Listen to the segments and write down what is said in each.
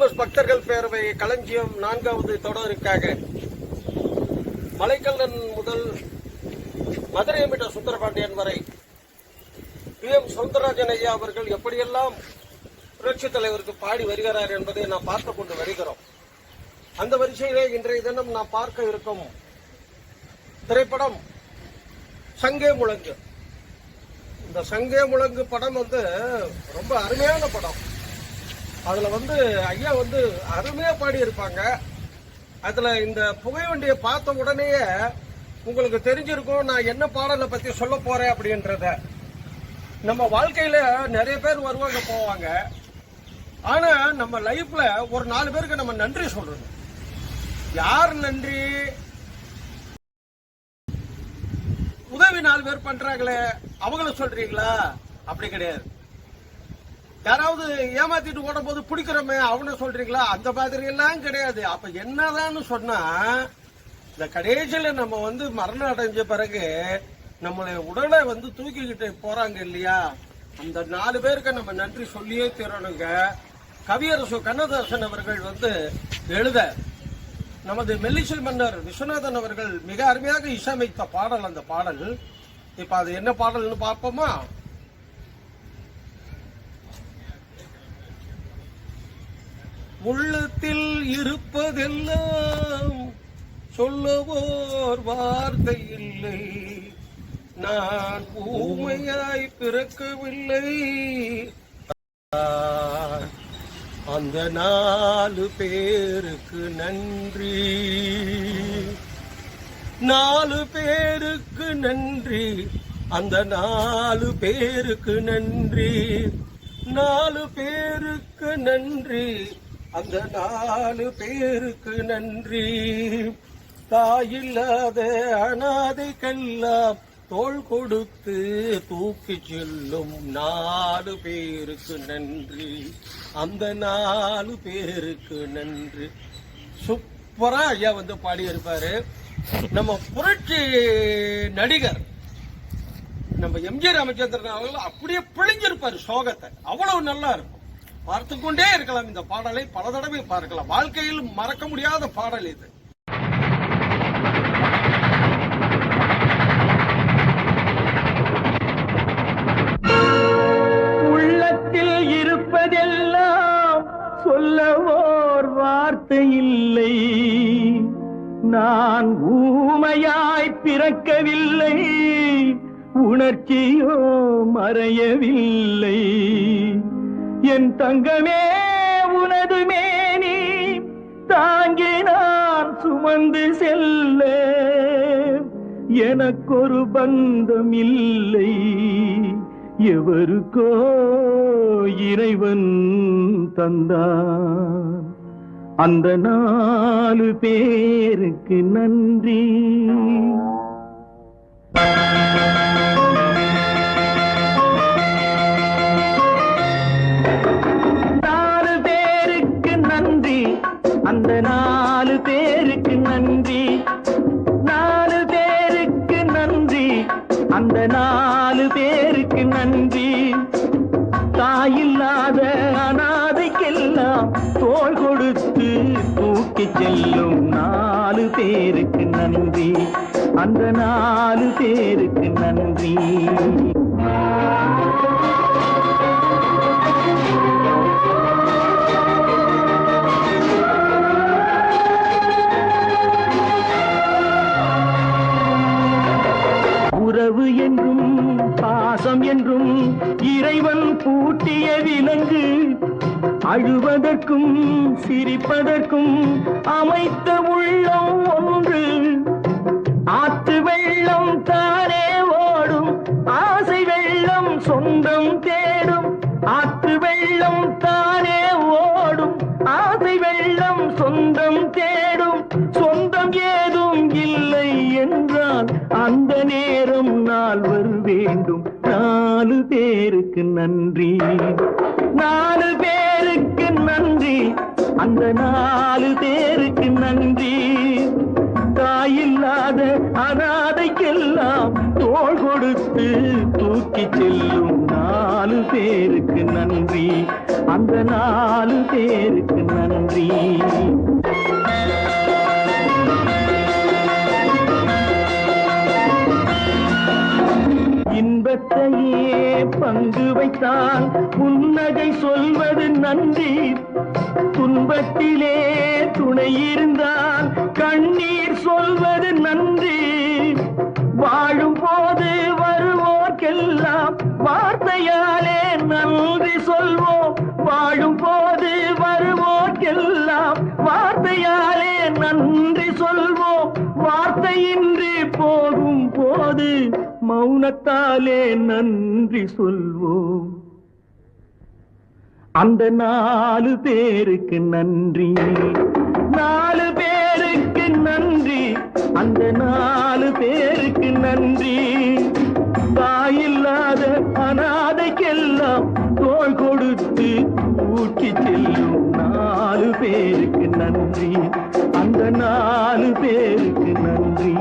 TMS பக்தர்கள் பேரவை களஞ்சியம் நான்காவது தொடருக்காக. மலைக்கல்லன் முதல் மதுரை மீட்ட சுந்தரபாண்டியன் வரை. பி எம் சவுந்தரராஜன் ஐயா அவர்கள் எப்படியெல்லாம் புரட்சித் தலைவருக்கு பாடி வருகிறார் என்பதை நாம் பார்த்துக் கொண்டு வருகிறோம். அந்த வரிசையிலே இன்றைய தினம் நாம் பார்க்க இருக்கும் திரைப்படம் சங்கே முழங்கு. இந்த சங்கே முழங்கு படம் வந்து ரொம்ப அருமையான படம். அதில் வந்து ஐயா வந்து அருமையாக பாடி இருப்பாங்க இந்த புகை வண்டியை பார்த்த உடனேயே உங்களுக்கு தெரிஞ்சிருக்கும் நான் என்ன பாடலை பற்றி சொல்ல போகிறேன் அப்படின்றத. நம்ம வாழ்க்கையில் நிறைய பேர் வருவாங்க போவாங்க. ஆனால் நம்ம லைஃப்பில் ஒரு நாலு பேருக்கு நம்ம நன்றி சொல்கிறோம் யார் நன்றி? உதவி நாலு பேர் பண்ணுறாங்களே அவங்கள சொல்கிறீங்களா அப்படி கிடையாது. யாராவது ஏமாத்திட்டு ஓடும் போது பிடிக்கிறோமே அவனை சொல்றீங்களா? அந்த மாதிரி எல்லாம் கிடையாது. அப்ப என்னதான்னு சொன்னா இந்த கடைசியில நம்ம வந்து மரணம் அடைஞ்ச பிறகு நம்மளை உடலை வந்து தூக்கிக்கிட்டு போறாங்க இல்லையா? அந்த நாலு பேருக்கு நம்ம நன்றி சொல்லியே தீரணுங்க. கவியரசு கண்ணதாசன் அவர்கள் வந்து எழுத நமது மெல்லிசை மன்னர் விஸ்வநாதன் அவர்கள் மிக அருமையாக இசையமைத்த பாடல் அந்த பாடல். இப்ப அது என்ன பாடல்னு பார்ப்போமா? உள்ளத்தில் இருப்பதெல்லாம் சொல்லவோர் வார்த்தை இல்லை. நான் ஊமையாய் பிறக்கவில்லை. அந்த நாலு பேருக்கு நன்றி. நாலு பேருக்கு நன்றி. அந்த நாலு பேருக்கு நன்றி. நாலு பேருக்கு நன்றி. அந்த நாலு பேருக்கு நன்றி. தாயில்லாத அனாதைக்கெல்லாம் தோள் கொடுத்து தூக்கி செல்லும் நாலு பேருக்கு நன்றி. அந்த நாலு பேருக்கு நன்றி. சூப்பரா ஐயா வந்து பாடியிருப்பாரு. நம்ம புரட்சி நடிகர் நம்ம எம்ஜி ராமச்சந்திரன் அவர்கள் அப்படியே பிழிஞ்சிருப்பாரு சோகத்தை. அவ்வளவு நல்லா இருக்கும். பார்த்து கொண்டே இருக்கலாம் இந்த பாடலை. பல தடவை பார்க்கலாம். வாழ்க்கையில் மறக்க முடியாத பாடல் இது. உள்ளத்தில் இருப்பதெல்லாம் சொல்லவோர் வார்த்தை இல்லை. நான் ஊமையாய் பிறக்கவில்லை. உணர்ச்சியோ மறையவில்லை. என் தங்கமே உனது மேனி தாங்கி நான் சுமந்து செல்ல எனக்கொரு பந்தம் இல்லை எவருக்கோ இறைவன் தந்தான். அந்த நாலு பேருக்கு நன்றி. அந்த நாலு பேருக்கு நன்றி. உறவு என்றும் பாசம் என்றும் இறைவன் பூட்டிய விலங்கு. அழுவதற்கும் சிரிப்பதற்கும் அமைத்த உள்ளம் ஒன்று. சொந்தம் தேடும் ஆற்று வெள்ளம் தானே ஓடும். ஆசை வெள்ளம் சொந்தம் தேடும் சொந்தம் ஏதும் இல்லை என்றால் அந்த நேரம் நால்வர் வேண்டும். நாலு பேருக்கு நன்றி. நாலு பேருக்கு நன்றி. அந்த நாலு பேருக்கு நன்றி. தாயில்லாத அனாதைக்கெல்லாம் தோல் கொடுத்து தூக்கி செல்லும் நாலு பேருக்கு நன்றி. அந்த நாலு பேருக்கு நன்றி. இன்பத்தையே பங்கு வைத்தால் புன்னகை சொல்வது நன்றி. துன்பத்திலே துணை இருந்தால் கண்ணீர் சொல்வது நன்றி. வாழும் போது வருவோர்க்கெல்லாம் வார்த்தையாலே நன்றி சொல்வோம். வாழும் போது வருவோர்க்கெல்லாம் வார்த்தையாலே நன்றி சொல்வோம். வார்த்தையின்றி போகும் போது மௌனத்தாலே நன்றி சொல்வோம். அந்த நாலு பேருக்கு நன்றி. நாலு பேருக்கு நன்றி. அந்த நாலு பேருக்கு நன்றி. தாயில்லாத அனாதைக்கெல்லாம் தோல் கொடுத்து ஊக்கி செல்லும் நாலு பேருக்கு நன்றி. அந்த நாலு பேருக்கு நன்றி.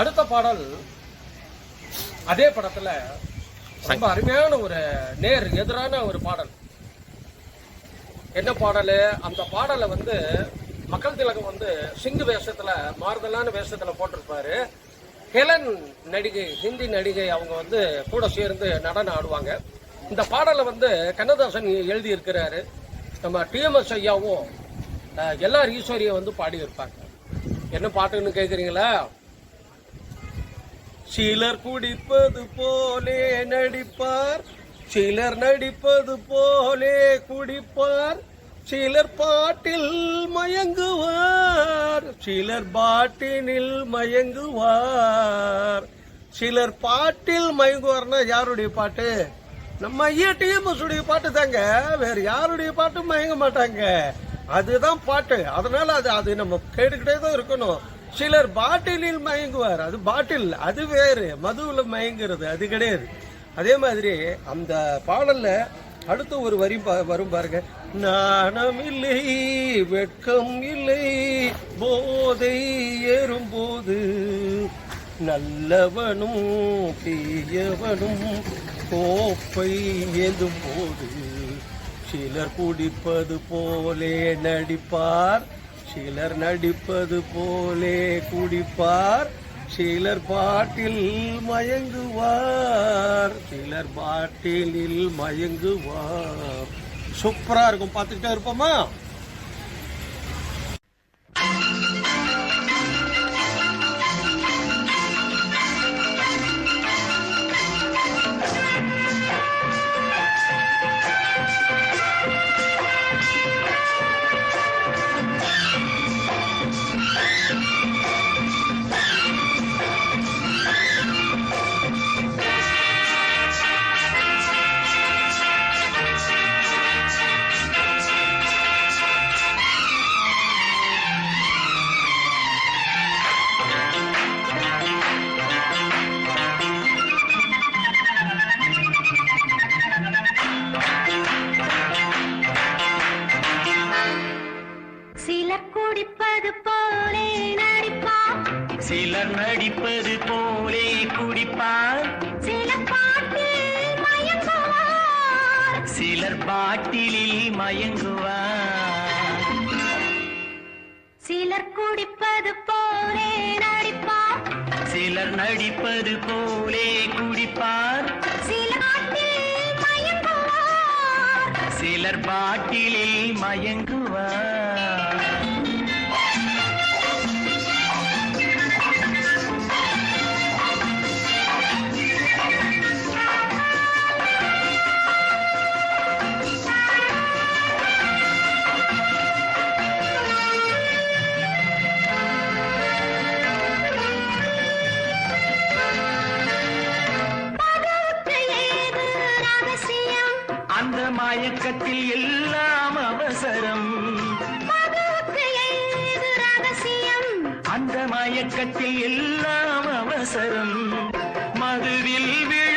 அடுத்த பாடல் அதே படத்துல ரொம்ப அருமையான ஒரு நேர் எதிரான ஒரு பாடல். என்ன பாடல்? அந்த பாடலை வந்து மக்கள் திலகம் வந்து சிங்கு வேஷத்துல மாறுதலான வேஷத்துல போட்டிருப்பாரு. ஹெலன் நடிகை ஹிந்தி நடிகை அவங்க வந்து கூட சேர்ந்து நடனம் ஆடுவாங்க. இந்த பாடலை வந்து கண்ணதாசன் எழுதி இருக்கிறாரு நம்ம டிஎம்எஸ் ஐயாவும் அஹ், எல்லார் ஈஸ்வரியும் வந்து பாடியிருப்பாங்க. என்ன பாட்டுன்னு கேக்குறீங்களா? சிலர் குடிப்பது போலே நடிப்பார் சிலர் நடிப்பது போலே குடிப்பார். சிலர் பாட்டில் மயங்குவார் சிலர் பாட்டினில் மயங்குவார். சிலர் பாட்டில் மயங்குவார்னா யாருடைய பாட்டு? நம்ம ஐயா டிஎம்எஸ் பாட்டு தாங்க. வேற யாருடைய பாட்டும் மயங்க மாட்டாங்க. அதுதான் பாட்டு. அதனால அது அது நம்ம கேட்டுக்கிட்டே தான் இருக்கணும். சிலர் பாட்டிலில் மயங்குவார். அது பாட்டில் அது வேறு. மதுவில் மயங்குறது அது கிடையாது. அதே மாதிரி அந்த பாடல்ல அடுத்த ஒரு வரி பா- வரும் பாருங்க. நாணம் இல்லை வெட்கம் இல்லை போதை ஏறும்போது நல்லவனும் தீயவனும் கோப்பை ஏந்தும் போது சிலர் குடிப்பது போலே நடிப்பார். சிலர் நடிப்பது போலே குடிப்பார் சிலர் பாட்டில் மயங்குவார் சிலர் பாட்டிலில் மயங்குவார். சூப்பரா இருக்கும். பார்த்துக்கிட்டே இருப்போமா? மயங்குவார் சிலர் குடிப்பது போலே நடிப்பார். சிலர் நடிப்பது போலே குடிப்பார். சிலர் பாட்டிலில் மயங்குவார். மயக்கத்தில் எல்லாம் அவசரம். அந்த மயக்கத்தில் எல்லாம் அவசரம். மதுவில் விழுந்தவன்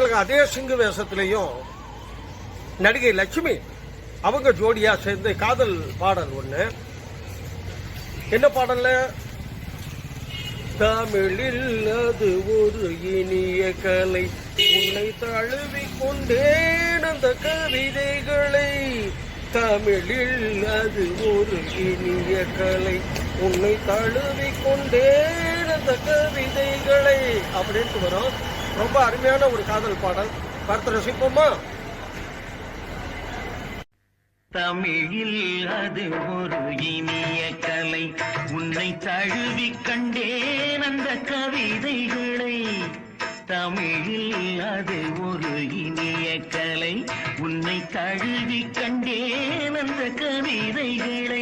மக்கள் அதே சிங்கு வேஷத்திலையும் நடிகை லட்சுமி அவங்க ஜோடியா சேர்ந்து காதல் பாடல் ஒன்று என்ன பாடல்ல? தமிழில் அது ஒரு இனிய கலை. உன்னை தழுவி கொண்டேன் அந்த கவிதைகளை. தமிழில் அது ஒரு இனிய கலை. உன்னை தழுவி கொண்டேன் அந்த கவிதைகளை. அப்படின்ட்டு வரும். ரொம்ப அருமையான ஒரு காதல் பாடல். பார்த்து ரசிப்போமா? தமிழில் அது ஒரு இனிய கலை. உன்னை தழுவி கண்டேன் அந்த கவிதைகளை. தமிழில் அது ஒரு இனிய கலை. உன்னை தழுவி கண்டேன் அந்த கவிதைகளை.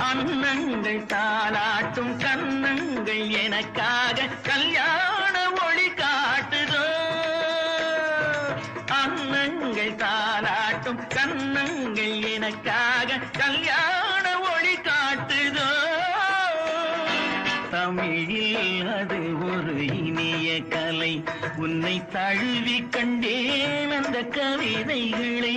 கண்ணங்கள் தாளாட்டும் கண்ணங்கள் எனக்காக கல்யாணம் உன்னை தழுவி கண்டேன் அந்த கவிதைகளை.